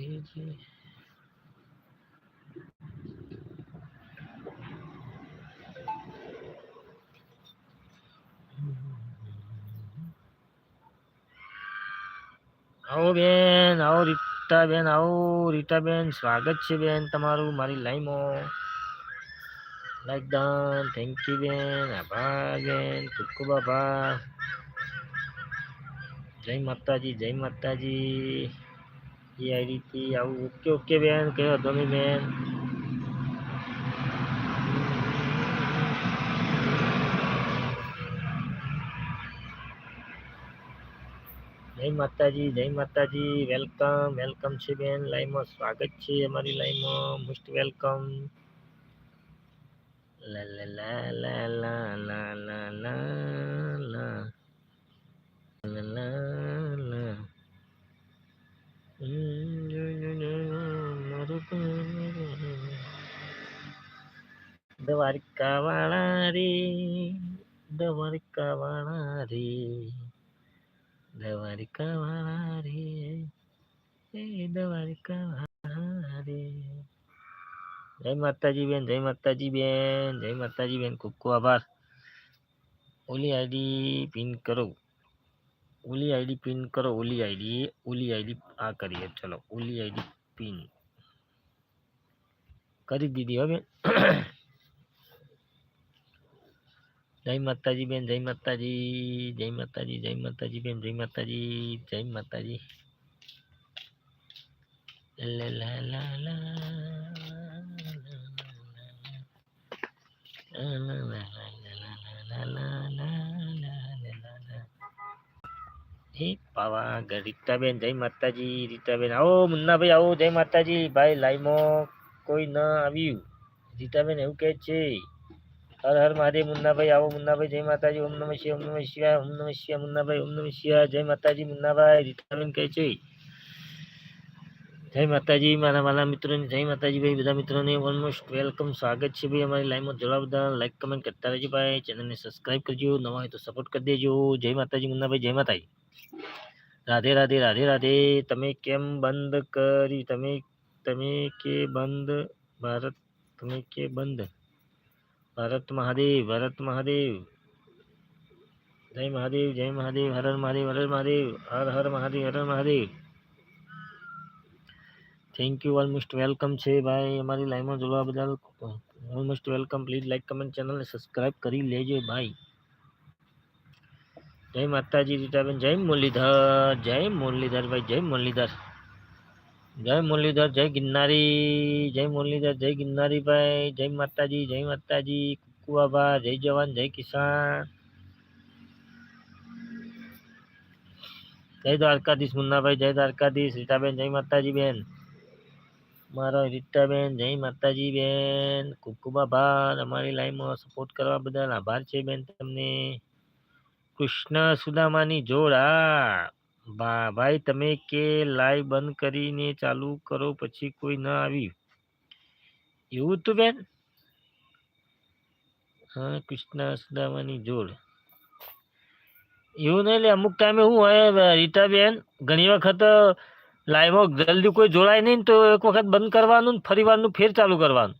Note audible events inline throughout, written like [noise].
તેજી આવો બેન, આવો રીટા બેન આવો રીટા બેન સ્વાગત છે બેન તમારું મારી લાઈમાં. લાઈક દાન થેન્ક યુ બેન. આભાર, બેન. ખૂબ ખૂબ આભાર. જય માતાજી જય માતાજી. आईडी ओके ओके बेन क्या अदमी बेन जय माता जी जय माता जी वेलकम वेलकम छे बेन लाइव में स्वागत छे हमारी लाइव में मोस्ट वेलकम ला ला ला ला ला ला ला। દ્વારકા વાળા રે દ્વારકા વાળા રે દ્વારકા વાળા રે એ દ્વારકા વાળા રે જય માતાજી બેન જય માતાજી બેન જય માતાજી બેન ખૂબ ખૂબ આભાર ઓલી આઈડી પિન કરો ઓલી આઈડી પિન કરો ઓલી આઈડી ઓલી આઈડી આ કરીએ ચલો ઓલી આઈડી પિન કરી દીધી હો બેન જય માતાજી બેન જય માતાજી જય માતાજી જય માતાજી બેન જય માતાજી જય માતાજી પાવાગઢ રીતાબેન જય માતાજી રીતાબેન આવો મુન્નાભાઈ આવો જય માતાજી ભાઈ લાઈમો કોઈ ન આવ્યું રીતાબેન એવું કહે છે હર હર મહાદેવ, મુન્નાભાઈ આવો, મુન્નાભાઈ જય માતાજી, ઓમ નમઃ શિવાય, ઓમ નમઃ શિવાય, ઓમ નમઃ શિવાય, મુન્નાભાઈ, ઓમ નમઃ શિવાય, જય માતાજી, મુન્નાભાઈ, રીતાબેન કહે છે. જય માતાજી, મારા મારા મિત્રોને, જય માતાજી ભાઈ, બધા મિત્રોને ઓલમોસ્ટ વેલકમ સ્વાગત છે ભાઈ અમારી લાઈવમાં જોડા બધા લાઈક કમેન્ટ કરતા રહેજો ભાઈ ચેનલને સબસ્ક્રાઈબ કરજો, નવા હોય તો સપોર્ટ કરી દેજો. જય માતાજી, મુન્નાભાઈ, જય માતાજી. રાધે રાધે રાધે રાધે, તમે કેમ બંધ કરી, તમે તમે કે બંધ, ભારત, તમે કે બંધ? ભારત મહાદેવ ભારત મહાદેવ. જય મહાદેવ જય મહાદેવ, હર મહાદેવ હર મહાદેવ, હર હર મહાદેવ હર Mahadev. Thank you almost welcome છે ભાઈ. અમારી લાઈવમાં જોડવા બદલ almost welcome please like comment ચેનલને સબસ્ક્રાઇબ કરી લેજો ભાઈ. જય માતાજી, રીટાબેન, જય મુરલીધર જય મુરલીધર ભાઈ, જય મુરલીધર. જય મુરલીધર, જય ગિરનારી, જય મુરલીધર, જય ગિરનારી ભાઈ જય માતાજી જય માતાજી કુકુ બાબા જય જવાન, જય કિસાન. જય દ્વારકાધીશ મુન્નાભાઈ, જય દ્વારકાધીશ, રીટાબેન, જય માતાજી બેન મારો રીટાબેન, જય માતાજી બેન આભાર. અમારી લાઈનમાં સપોર્ટ કરવા બદલ આભાર છે બેન તમને. કૃષ્ણ સુદામાની જોડ બા ભાઈ, તમે કે લાઈવ બંધ કરીને ચાલુ કરો પછી કોઈ ન આવ્યું? એવું હતું બેન? હા, કૃષ્ણ સદાવાની જોડ. એવું નહીં લે, અમુક ટાઈમે હું હોય રીટાબેન ઘણી વખત લાઈવમાં જલ્દી કોઈ જોડાય નહીં તો એક વખત બંધ કરવાનું ને ફરી વારનું ફેર ચાલુ કરવાનું.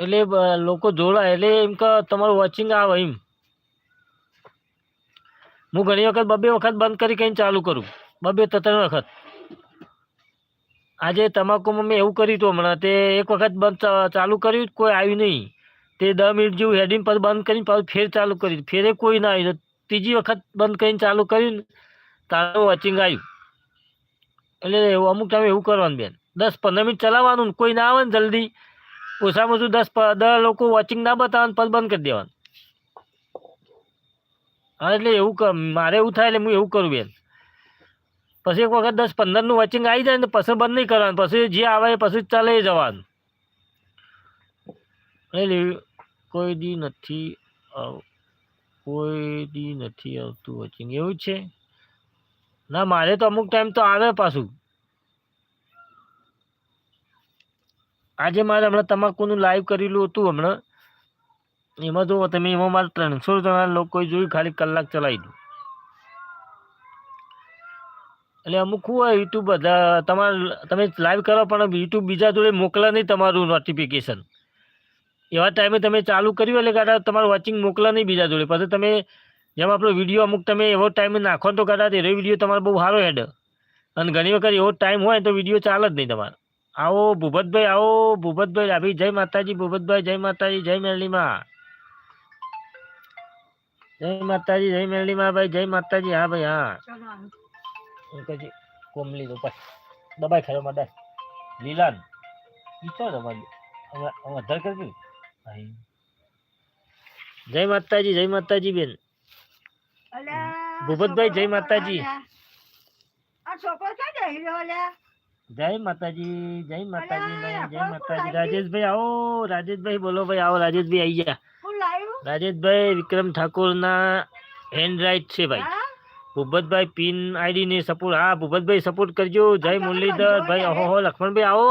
એટલે લોકો જોડાય એટલે એમ કે, તમારું વોચિંગ આવે એમ. હું ઘણી વખત બબે વખત બંધ કરી કઈ ચાલુ કરું. બબે તો ત્રણ વખત. આજે તમાકુમાં મેં એવું કર્યું હતું હમણાં, તે એક વખત બંધ ચાલુ કર્યું, કોઈ આવ્યું નહીં. તે દસ મિનિટ જેવું હેડિંગ પર બંધ કરીને પાછું ફેર ચાલુ કર્યું ફેરે કોઈ ના આવ્યું. ત્રીજી વખત બંધ કરીને ચાલુ કર્યું તારું વોચિંગ આવ્યું. એટલે અમુક ટાઈમે એવું કરવાનું બેન. દસ પંદર મિનિટ ચલાવવાનું કોઈ ના આવે ને જલ્દી. ઓછામાં ઓછું દસ દસ લોકો વોચિંગ ના બતાવે પદ બંધ કરી દેવાનું. હા, એટલે એવું મારે એવું થાય એટલે હું એવું કરું બેન. પછી એક વખત દસ પંદરનું વોચિંગ આવી જાય ને પછી બંધ નહીં કરવાનું, પછી જે આવે એ પછી ચાલે જવાનું. એટલે કોઈ દી નથી કોઈ દી નથી આવતું વોચિંગ એવું છે? ના, મારે તો અમુક ટાઈમ તો આવે પાછું. આજે મારે હમણાં તમાકુનું લાઈવ કરેલું હતું હમણાં. એમાં જો તમે એમાં મારે ત્રણસો જણા લોકોએ જોયું, ખાલી કલાક ચલાવી દઉં એટલે અમુક હોય યુટ્યુબ બધા, તમારે, તમે લાઈવ કરો, પણ યુટ્યુબ બીજા જોડે મોકલે નહીં તમારું નોટિફિકેશન એવા ટાઈમે તમે ચાલુ કર્યું એટલે કાઢા તમારું વોચિંગ મોકલે નહીં બીજા જોડે. પછી તમે, જેમ આપણો વીડિયો અમુક તમે એવો ટાઈમે નાખો તો કદાચ એનો વીડિયો તમારો બહુ સારો હેડ અને ઘણી વખત એવો ટાઈમ હોય તો વીડિયો ચાલે જ નહીં તમારે. આવો ભૂપતભાઈ આવો ભૂપતભાઈ આવી જય માતાજી, ભૂપતભાઈ, જય માતાજી, જય મેરલીમાં જય માતાજી જય મેરલીમાં ભાઈ જય માતાજી. હા ભાઈ હા. હું કોમલી નો દબાઈ ખાયો માં લીલાન. ઈ દબાઈ હવે હવે અધર કરી દીધું જય માતાજી જય માતાજી બેન. ભૂપતભાઈ, જય માતાજી. જય માતાજી જય માતાજી જય માતાજી. રાજેશભાઈ આવો રાજેશભાઈ બોલો ભાઈ આવો રાજેશભાઈ આવી ગયા. રાજેશભાઈ વિક્રમ ઠાકોરના હેન્ડ રાઇટ છે ભાઈ હા? ભૂપતભાઈ પિન આઈડી ને સપોર્ટ હા ભૂપતભાઈ સપોર્ટ કરજો જય તમે મુરલીધર બંધો ભાઈ ને. ઓહો લક્ષ્મણભાઈ આવો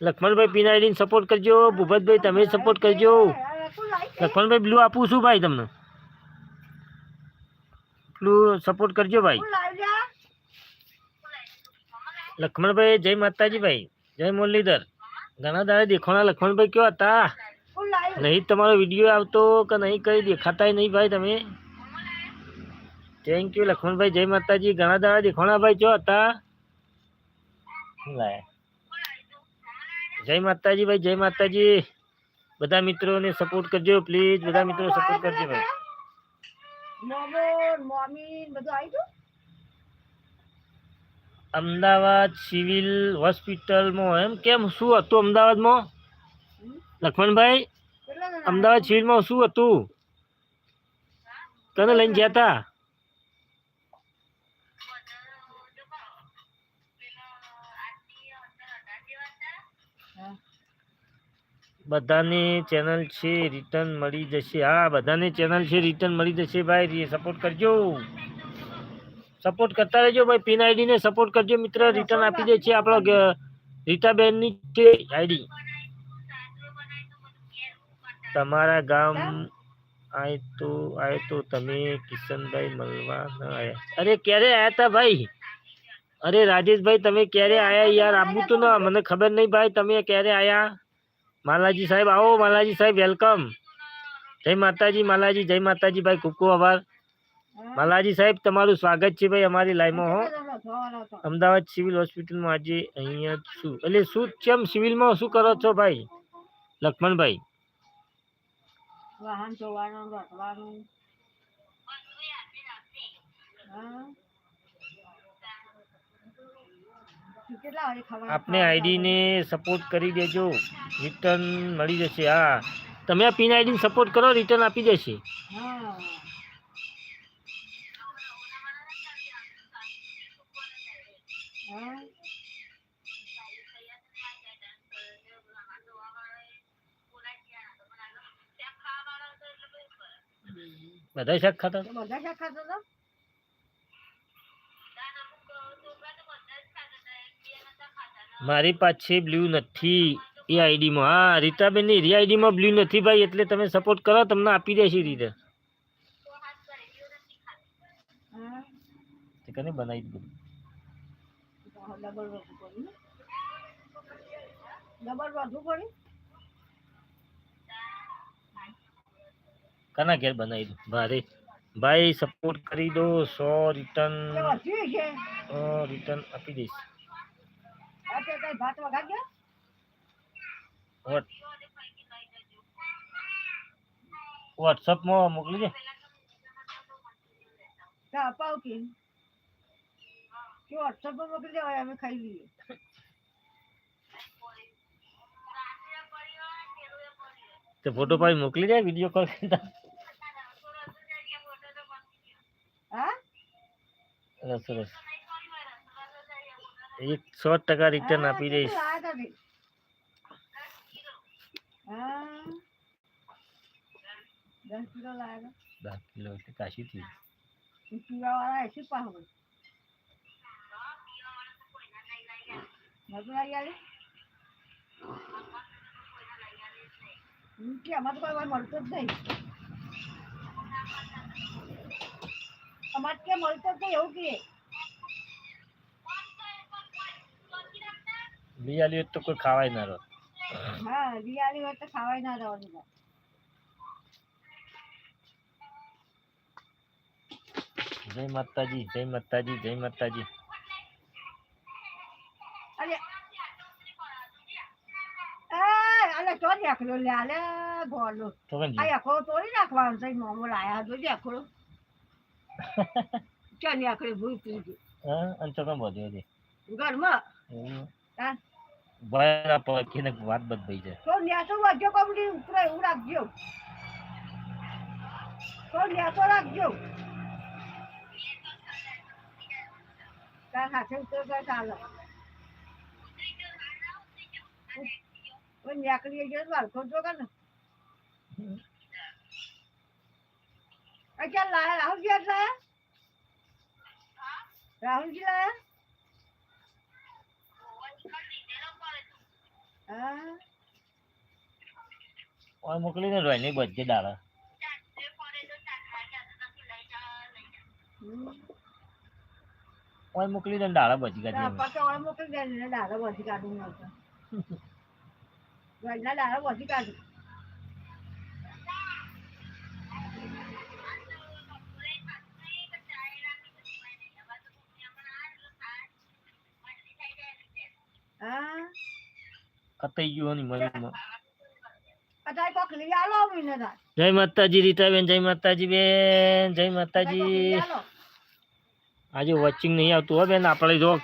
લક્ષ્મણભાઈ પિન આઈડી ને સપોર્ટ કરજો ભૂપતભાઈ તમે સપોર્ટ કરજો અરે, કોણ લાવ્યું છે? લક્ષ્મણભાઈ બ્લુ આપું છું ભાઈ તમને બ્લુ સપોર્ટ કરજો ભાઈ કોણ લાવ્યું લે? લક્ષ્મણભાઈ જય માતાજી ભાઈ જય મુરલીધર ઘણા દાડે દેખોણા લક્ષ્મણભાઈ કયો હતા કોણ લાવ્યું? નહીં તમારો વીડિયો આવતો કે નહીં કઈ દેખાતાય નહીં ભાઈ તમે. થેન્ક યુ લખમણભાઈ જય માતાજી. ઘણા દાડા દેખાણા ભાઈ કયો હતા. જય માતાજી ભાઈ જય માતાજી. બધા મિત્રોને સપોર્ટ કરજો પ્લીઝ બધા મિત્રો સપોર્ટ કરજો ભાઈ. અમદાવાદ સિવિલ હોસ્પિટલમાં એમ કેમ? શું હતું અમદાવાદમાં? લખમણભાઈ? અમદાવાદ સિવિલમાં શું હતું? તને લઈને ગયા હતા બધાની ચેનલ છે, રિટર્ન મળી જશે. હા, બધાની ચેનલ છે, રિટર્ન મળી જશે ભાઈ. સપોર્ટ કરજો. સપોર્ટ કરતા રહેજો ભાઈ. પિન આઈડી ને સપોર્ટ કરજો મિત્ર. રિટર્ન આપી દે છે આપણો રીટાબેનની છે આઈડી. તમારા ગામ આયતું તો આય તો તમે કિશનભાઈ મળવા ન આયા. અરે, ક્યારે આવ્યા હતા ભાઈ? અરે, રાજેશભાઈ, તમે ક્યારે આવ્યા યાર? આબુ તો ના, મને ખબર નહીં ભાઈ, તમે ક્યારે આવ્યા માલાજી સાહેબ, આવો, માલાજી સાહેબ, વેલકમ. જય માતાજી, માલાજી, જય માતાજી, ભાઈ, ખૂબ ખૂબ આભાર. માલાજી સાહેબ, તમારું સ્વાગત છે ભાઈ અમારી લાઈનમાં હો? અમદાવાદ સિવિલ હોસ્પિટલમાં આજે અહીંયા છું. એટલે શું, કેમ સિવિલમાં શું કરો છો ભાઈ? લક્ષ્મણભાઈ. વાહન જોવાનું રખવાનું આપને આઈડીને આઈડી ને સપોર્ટ કરી દેજો. રિટર્ન મળી જશે. હા. તમે આ પિન આઈડી સપોર્ટ કરો રિટર્ન આપી દેશે. હા. બધા શાક ખાતા બધા શાક ખાતા હતા? મારી પાસે બ્લુ નથી એ આઈડીમાં હા રીટાબેનની આઈડીમાં બ્લુ નથી ભાઈ એટલે તમે સપોર્ટ કરો તમને આપી દેશે રીતે. કને બનાવી દીધું? ડબલ વધુ પડી ડબલ વધુ પડી? કના ઘેર બનાવી દઉં? ભારે. ભાઈ સપોર્ટ કરી દો. સો રિટર્ન રિટર્ન આપી દઈશ. વોટ્સઅપમાં મોકલી દે. ફોટો પાડી મોકલી દે વીડિયો કોલ કરતા હા સરસ સરસ. એક સો ટકા રિટર્ન આપી દઈશ. દસ કિલો હતા દસ કિલો એટલે કાશી ઈ પીવાવાળા એસી પાસ હોય નતું લાવી કે અમારે કોઈ મળતો જ નહીં. અમારે કે મળતો જ નહીં એવું કે? લઈ આલ્યું તો કોઈ ખાવાય ના રહો. હા દિવાળી હોય તો ખાવાય ના રહો. જય માતાજી જય માતાજી જય માતાજી. અરે અલે તો દેખલો લે આલે બોલો. તો કેમ આ આખો તોડી નાખવાનું છે મોમો લાયા જો દેખલો ચાલ આખરે ભૂલ થઈ ગઈ હા અને તો કેમ બધું હતી ઘરમાં? હા. ભય ના પડે કે ને વાત બદલાઈ જાય. તો ન્યાસો વાગ્યો કમડી ઉપરે એવું રાખજો. તો ન્યાસો રાખજો. તાર હાથે તો ચાલો. ન્યાકડી ગયો વાળખો તો કે ને અચ્છા લાયા? આજ લાયા રાહુલજી લાયા? ઓય મોકલી ને રોય નહીં બધે દાડા. ઓય મોકલી દે દાડા બચી કાઢી તો હવે મોકલી દે ને દાડા વધી કાઢું ન દાડા વધી કાઢું [laughs] ગયું ની. જય માતાજી. રીતાબેન જય માતાજી બેન જય માતાજી. આજે વોચિંગ નહીં આવતું હો બેન આપણે જો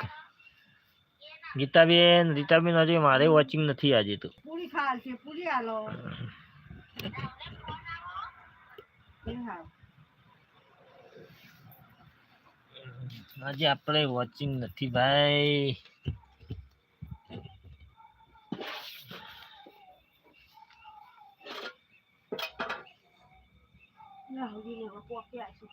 ગીતાબેન રીતાબેન આજે મારે વોચિંગ નથી આજે તો. પૂરી ખાલ છે પૂરી આલો. આજે આપણે વોચિંગ નથી ભાઈ. Tahu gini, 次